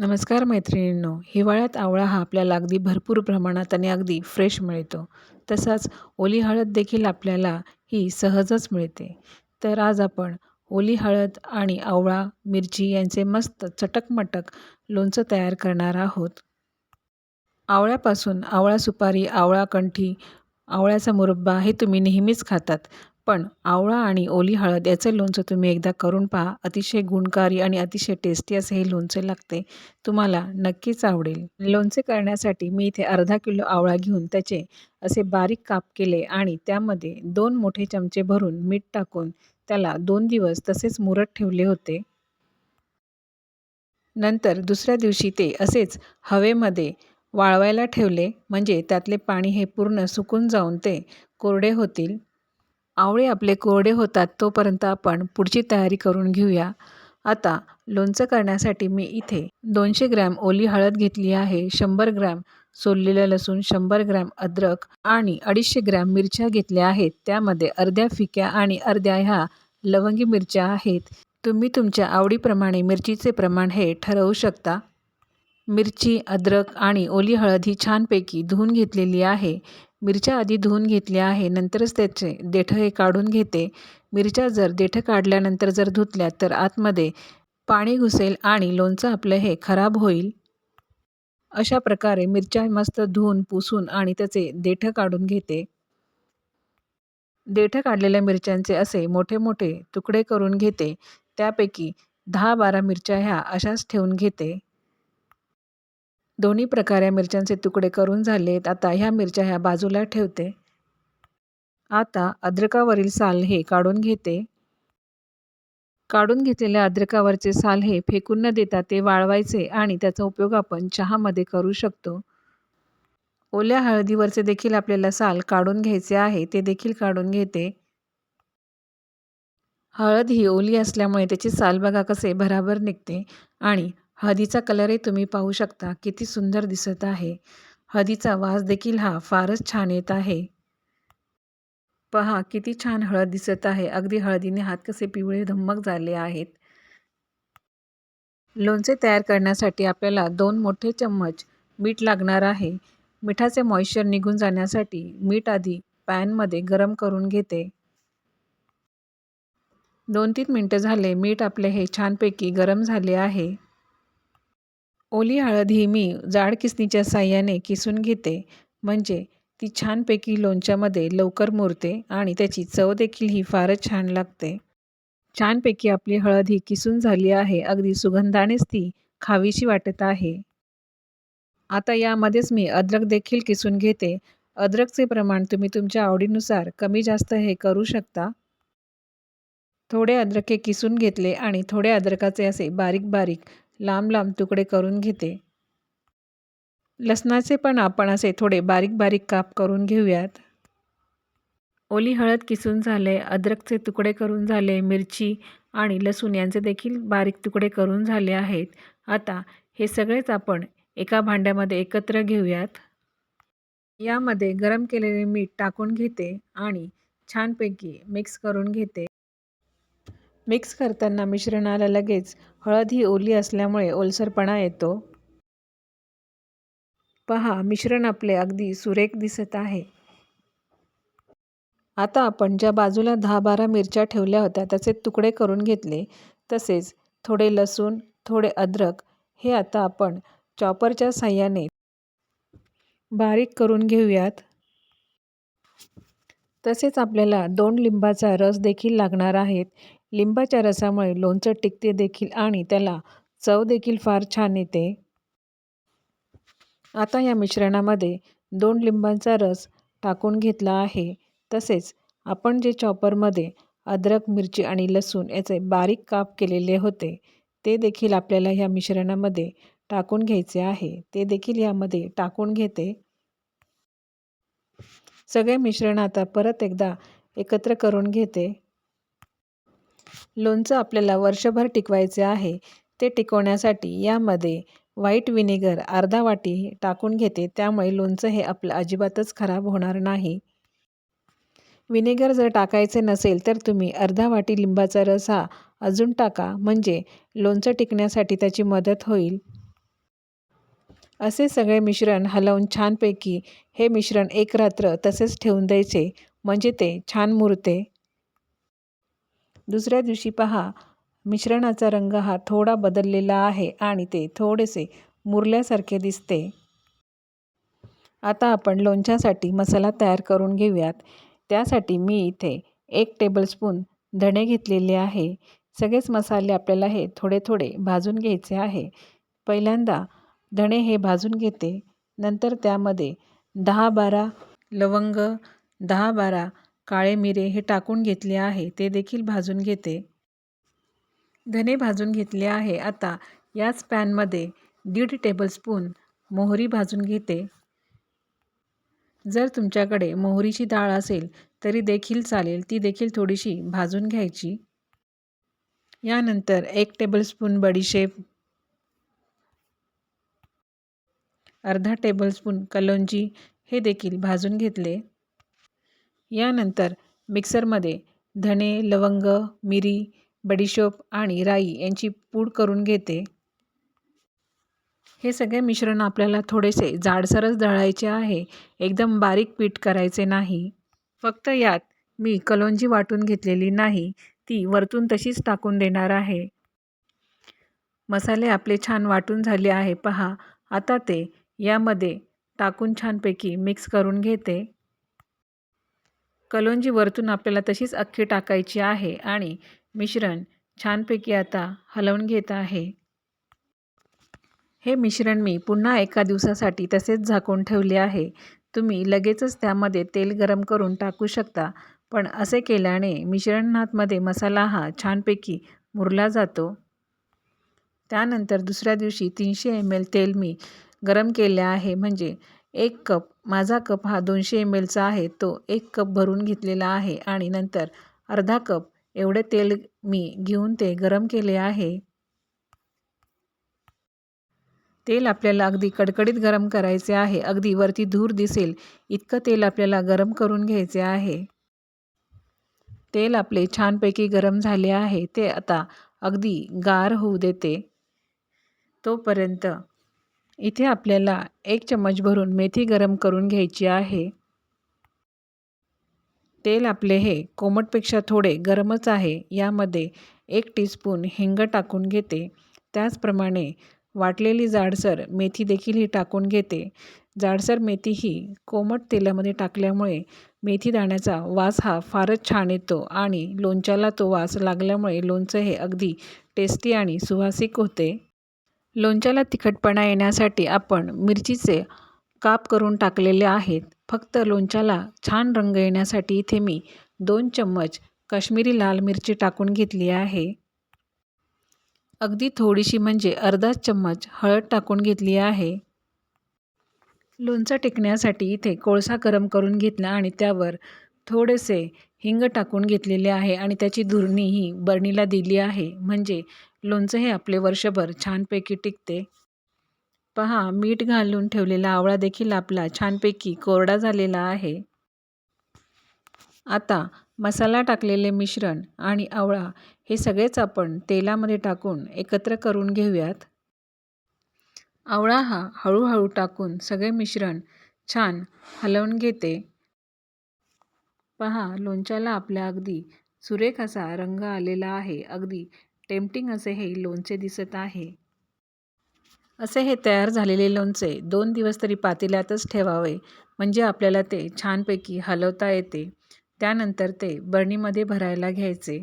नमस्कार मैत्रिणींनो हिवाळ्यात आवळा हा आपल्याला अगदी भरपूर प्रमाणात आणि अगदी फ्रेश मिळतो. तसाच ओली हळद देखील आपल्याला ही सहजच मिळते. तर आज आपण ओली हळद आणि आवळा मिरची यांचे मस्त चटकमटक लोणचं तयार करणार आहोत. आवळ्यापासून आवळा सुपारी आवळा कंठी आवळ्याचा मुरब्बा हे तुम्ही नेहमीच खातात. पण आवळा आणि ओली हळद याचं लोणचं तुम्ही एकदा करून पहा. अतिशय गुणकारी आणि अतिशय टेस्टी असे हे लोणचे लागते. तुम्हाला नक्कीच आवडेल. लोणचे करण्यासाठी मी इथे अर्धा किलो आवळा घेऊन त्याचे असे बारीक काप केले आणि त्यामध्ये दोन मोठे चमचे भरून मीठ टाकून त्याला दोन दिवस तसेच मुरत ठेवले होते. नंतर दुसऱ्या दिवशी ते असेच हवेमध्ये वाळवायला ठेवले. म्हणजे त्यातले पाणी हे पूर्ण सुकून जाऊन ते कोरडे होतील. आवळे आपले कोरडे होतात तोपर्यंत आपण पुढची तयारी करून घेऊया. आता लोणचं करण्यासाठी मी इथे दोनशे ग्रॅम ओली हळद घेतली आहे शंभर ग्रॅम सोललेलं लसूण शंभर ग्रॅम अद्रक आणि अडीचशे ग्रॅम मिरच्या घेतल्या आहेत. त्यामध्ये अर्ध्या फिक्या आणि अर्ध्या ह्या लवंगी मिरच्या आहेत. तुम्ही तुमच्या आवडीप्रमाणे मिरचीचे प्रमाण हे ठरवू शकता. मिरची अद्रक आणि ओली हळद ही छानपैकी धुवून घेतलेली आहे. मिरच्या आधी धुवून घेतल्या आहे नंतरच त्याचे देठं हे काढून घेते. मिरच्या जर देठं काढल्यानंतर जर धुतल्या तर आतमध्ये पाणी घुसेल आणि लोणचं आपलं हे खराब होईल. अशा प्रकारे मिरच्या मस्त धुवून पुसून आणि त्याचे देठं काढून घेते. देठं काढलेल्या मिरच्यांचे असे मोठे मोठे तुकडे करून घेते. त्यापैकी दहा बारा मिरच्या ह्या अशाच ठेवून घेते. दोन्ही प्रकारे मिरच्यांचे तुकडे करून झालेत. आता ह्या मिरच्या ह्या बाजूला ठेवते. आता अद्रकावरील साल हे काढून घेते. काढून घेतलेल्या अद्रकावरचे साल हे फेकून न देता ते वाळवायचे आणि त्याचा उपयोग आपण चहामध्ये करू शकतो. ओल्या हळदीवरचे देखील आपल्याला साल काढून घ्यायचे आहे. ते देखील काढून घेते. हळद ही ओली असल्यामुळे त्याची साल बघा कसे भराभर निघते आणि हळदीचा कलरही तुम्ही पाहू शकता. किती सुंदर दिसत आहे. हळदीचा वास देखील हा फारच छान येत आहे. पहा किती छान हळद दिसत आहे. अगदी हळदीने हात कसे पिवळे धम्मक झाले आहेत. लोणचे तयार करण्यासाठी आपल्याला दोन मोठे चम्मच मीठ लागणार आहे. मिठाचे मॉइश्चर निघून जाण्यासाठी मीठ आधी पॅनमध्ये गरम करून घेते. दोन तीन मिनटं झाले. मीठ आपले हे छानपैकी गरम झाले आहे. ओली हळद ही मी जाड किसणीच्या साह्याने किसून घेते. म्हणजे ती छानपैकी लोणच्यामध्ये लवकर मुरते आणि त्याची चव देखील ही फारच छान लागते. छानपैकी आपली हळद ही किसून झाली आहे अगदी सुगंधानेच ती खावीशी वाटत आहे. आता यामध्येच मी अद्रक देखील किसून घेते. अद्रकचे प्रमाण तुम्ही तुमच्या आवडीनुसार कमी जास्त हे करू शकता. थोडे अद्रके किसून घेतले आणि थोडे अद्रकाचे असे बारीक बारीक लांब लांब तुकडे करून घेते. लसणाचे पण आपण असे थोडे बारीक बारीक काप करून घेऊयात. ओली हळद किसून झाले अद्रकचे तुकडे करून झाले मिरची आणि लसूण यांचे देखील बारीक तुकडे करून झाले आहेत. आता हे सगळेच आपण एका भांड्यामध्ये एकत्र घेऊयात. यामध्ये गरम केलेले मीठ टाकून घेते आणि छानपैकी मिक्स करून घेते. मिक्स करताना मिश्रणाला लगेच हळद ही ओली असल्यामुळे ओलसरपणा येतो. पहा मिश्रण आपले अगदी सुरेख दिसत आहे. आता आपण ज्या बाजूला दहा बारा मिरच्या ठेवल्या होत्या त्याचे तुकडे करून घेतले. तसेच थोडे लसूण थोडे अद्रक हे आता आपण चॉपरच्या साह्याने बारीक करून घेऊयात. तसेच आपल्याला दोन लिंबाचा रस देखील लागणार आहेत लिंबाच्या रसामुळे लोणचं टिकते देखील आणि त्याला चव देखील फार छान येते. आता या मिश्रणामध्ये दोन लिंबांचा रस टाकून घेतला आहे. तसेच आपण जे चॉपरमध्ये अद्रक मिरची आणि लसूण याचे बारीक काप केलेले होते ते देखील आपल्याला ह्या मिश्रणामध्ये टाकून घ्यायचे आहे. ते देखील यामध्ये टाकून घेते. सगळे मिश्रण आता परत एकदा एकत्र करून घेते. लोणचं आपल्याला वर्षभर टिकवायचे आहे ते टिकवण्यासाठी यामध्ये व्हाईट विनेगर अर्धा वाटी टाकून घेते त्यामुळे लोणचं हे आपलं अजिबातच खराब होणार नाही. विनेगर जर टाकायचे नसेल तर तुम्ही अर्धा वाटी लिंबाचा रस हा अजून टाका म्हणजे लोणचं टिकण्यासाठी त्याची मदत होईल. असे सगळे मिश्रण हलवून छानपैकी हे मिश्रण एक रात्र तसेच ठेवून द्यायचे म्हणजे ते छान मुरते. दुसऱ्या दिवशी पहा मिश्रणाचा रंग हा थोडा बदललेला आहे आणि ते थोडेसे मुरल्यासारखे दिसते. आता आपण लोणच्यासाठी मसाला तयार करून घेऊयात. त्यासाठी मी इथे एक टेबलस्पून धणे घेतलेले आहे. सगळेच मसाले आपल्याला हे थोडे थोडे भाजून घ्यायचे आहे. पहिल्यांदा धणे हे भाजून घेते. नंतर त्यामध्ये दहा बारा लवंग दहा बारा काळे मिरे हे टाकून घेतले आहे ते देखील भाजून घेते. धने भाजून घेतले आहे. आता याच पॅनमध्ये दीड टेबलस्पून मोहरी भाजून घेते. जर तुमच्याकडे मोहरीची डाळ असेल तरी देखील चालेल. ती देखील थोडीशी भाजून घ्यायची. यानंतर एक टेबलस्पून बडीशेप अर्धा टेबलस्पून कलोंजी हे देखील भाजून घेतले. यानंतर मिक्सरमध्ये धणे लवंग मिरी बडीशोप आणि राई यांची पूड करून घेते. हे सगळे मिश्रण आपल्याला थोडेसे जाडसरच दळायचे आहे. एकदम बारीक पीठ करायचे नाही. फक्त यात मी कलोंजी वाटून घेतलेली नाही. ती वरतून तशीच टाकून देणार आहे. मसाले आपले छान वाटून झाले आहे. पहा आता ते यामध्ये टाकून छानपैकी मिक्स करून घेते. कलोंजी वरतून आपल्याला तशीच अख्खी टाकायची आहे आणि मिश्रण छानपैकी आता हलवून घेत आहे. हे मिश्रण मी पुन्हा एका दिवसासाठी तसेच झाकून ठेवले आहे. तुम्ही लगेचच त्यामध्ये तेल गरम करून टाकू शकता पण असे केल्याने मिश्रणातमध्ये मसाला हा छानपैकी मुरला जातो. त्यानंतर दुसऱ्या दिवशी तीनशे एम एल तेल मी गरम केले आहे म्हणजे एक कप. माझा कप हा दोनशे एम एलचा आहे. तो एक कप भरून घेतलेला आहे. आणि नंतर अर्धा कप. एवढे तेल मी घेऊन ते गरम केले आहे. तेल आपल्याला अगदी कडकडीत गरम करायचे आहे. अगदी वरती धूर दिसेल. इतकं तेल आपल्याला गरम करून घ्यायचे आहे. तेल आपले छानपैकी गरम झाले आहे. ते आता अगदी गार होऊ देते. तोपर्यंत इथे आपल्याला एक चम्मच भरून मेथी गरम करून घ्यायची आहे. तेल आपले हे कोमटपेक्षा थोडे गरमच आहे. यामध्ये एक टीस्पून हिंग टाकून घेते. त्याचप्रमाणे वाटलेली जाडसर मेथी देखील ही टाकून घेते. जाडसर मेथी ही कोमट तेलामध्ये टाकल्यामुळे मेथी दाण्याचा वास हा फारच छान येतो आणि लोणच्याला तो वास लागल्यामुळे लोणचं हे अगदी टेस्टी आणि सुवासिक होते. लोणच्याला तिखटपणा येण्यासाठी आपण मिरचीचे काप करून टाकलेले आहेत. फक्त लोणच्याला छान रंग येण्यासाठी इथे मी दोन चम्मच काश्मीरी लाल मिरची टाकून घेतली आहे. अगदी थोडीशी म्हणजे अर्धा चम्मच हळद टाकून घेतली आहे. लोणचं टिकण्यासाठी इथे कोळसा गरम करून घेतला आणि त्यावर थोडेसे हिंग टाकून घेतलेले आहे आणि त्याची धुरणी ही बरणीला दिली आहे. म्हणजे लोणचं हे आपले वर्षभर छानपैकी टिकते. पहा मीठ घालून ठेवलेला आवळा देखील आपला छानपैकी कोरडा झालेला आहे. आता मसाला टाकलेले मिश्रण आणि आवळा हे सगळेच आपण तेलामध्ये टाकून एकत्र करून घेऊयात. आवळा हा हळूहळू टाकून सगळे मिश्रण छान हलवून घेते. पहा लोणच्याला आपल्या अगदी सुरेख असा रंग आलेला आहे. अगदी टेम्पटिंग असे हे लोणचे दिसत आहे. असे हे तयार झालेले लोणचे दोन दिवस तरी पातेल्यातच ठेवावे म्हणजे आपल्याला ते छानपैकी हलवता येते. त्यानंतर ते बरणीमध्ये भरायला घ्यायचे.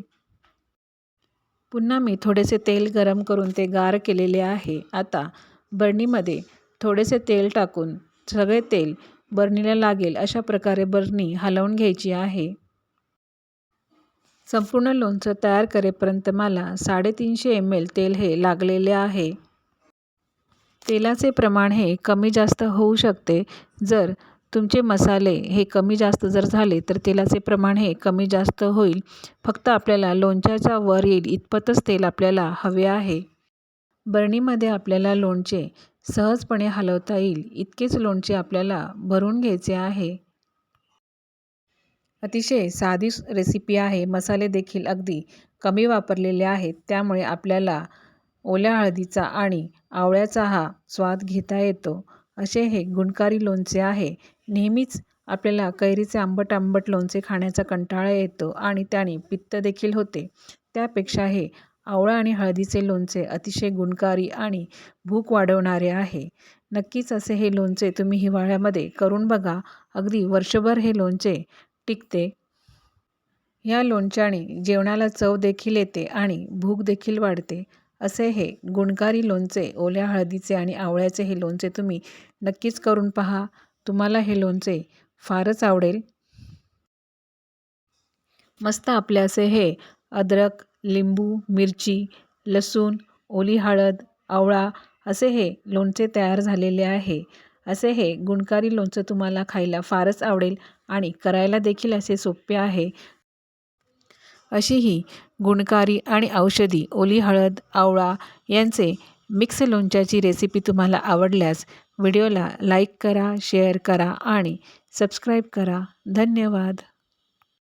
पुन्हा मी थोडेसे तेल गरम करून ते गार केलेले आहे. आता बरणीमध्ये थोडेसे तेल टाकून सगळे तेल बरणीला लागेल अशा प्रकारे बरणी हलवून घ्यायची आहे. संपूर्ण लोणचं तयार करेपर्यंत मला साडेतीनशे एम एल तेल हे लागलेले आहे. तेलाचे प्रमाण हे कमी जास्त होऊ शकते. जर तुमचे मसाले हे कमी जास्त जर झाले तर तेलाचे प्रमाण हे कमी जास्त होईल. फक्त आपल्याला लोणच्याचा वर येईल इतपतच तेल आपल्याला हवे आहे. बरणीमध्ये आपल्याला लोणचे सहजपणे हलवता येईल. इतकेच लोणचे आपल्याला भरून घ्यायचे आहे. अतिशय साधी रेसिपी आहे. मसाले देखील अगदी कमी वापरलेले आहेत. त्यामुळे आपल्याला ओल्या हळदीचा आणि आवळ्याचा हा स्वाद घेता येतो. असे हे गुणकारी लोणचे आहे. नेहमीच आपल्याला कैरीचे आंबट आंबट लोणचे खाण्याचा कंटाळा येतो आणि त्याने पित्त देखील होते. त्यापेक्षा हे आवळा आणि हळदीचे लोणचे अतिशय गुणकारी आणि भूक वाढवणारे आहे. नक्कीच असे हे लोणचे तुम्ही हिवाळ्यामध्ये करून बघा. अगदी वर्षभर हे लोणचे टिकते. या लोणच्याने जेवणाला चव देखील येते आणि भूक देखील वाढते. असे हे गुणकारी लोणचे ओल्या हळदीचे आणि आवळ्याचे हे लोणचे तुम्ही नक्कीच करून पहा. तुम्हाला हे लोणचे फारच आवडेल. मस्त आपले असे हे अद्रक लिंबू मिरची लसूण ओली हळद आवळा असे हे लोणचे तयार झालेले आहे. असे हे गुणकारी लोणचं तुम्हाला खायला फारच आवडेल आणि करायला देखील असे सोपे आहे. अशी ही गुणकारी आणि औषधी ओली हळद आवळा यांचे मिक्स लोणच्याची रेसिपी तुम्हाला आवडल्यास व्हिडिओला लाईक करा शेअर करा आणि सबस्क्राईब करा. धन्यवाद.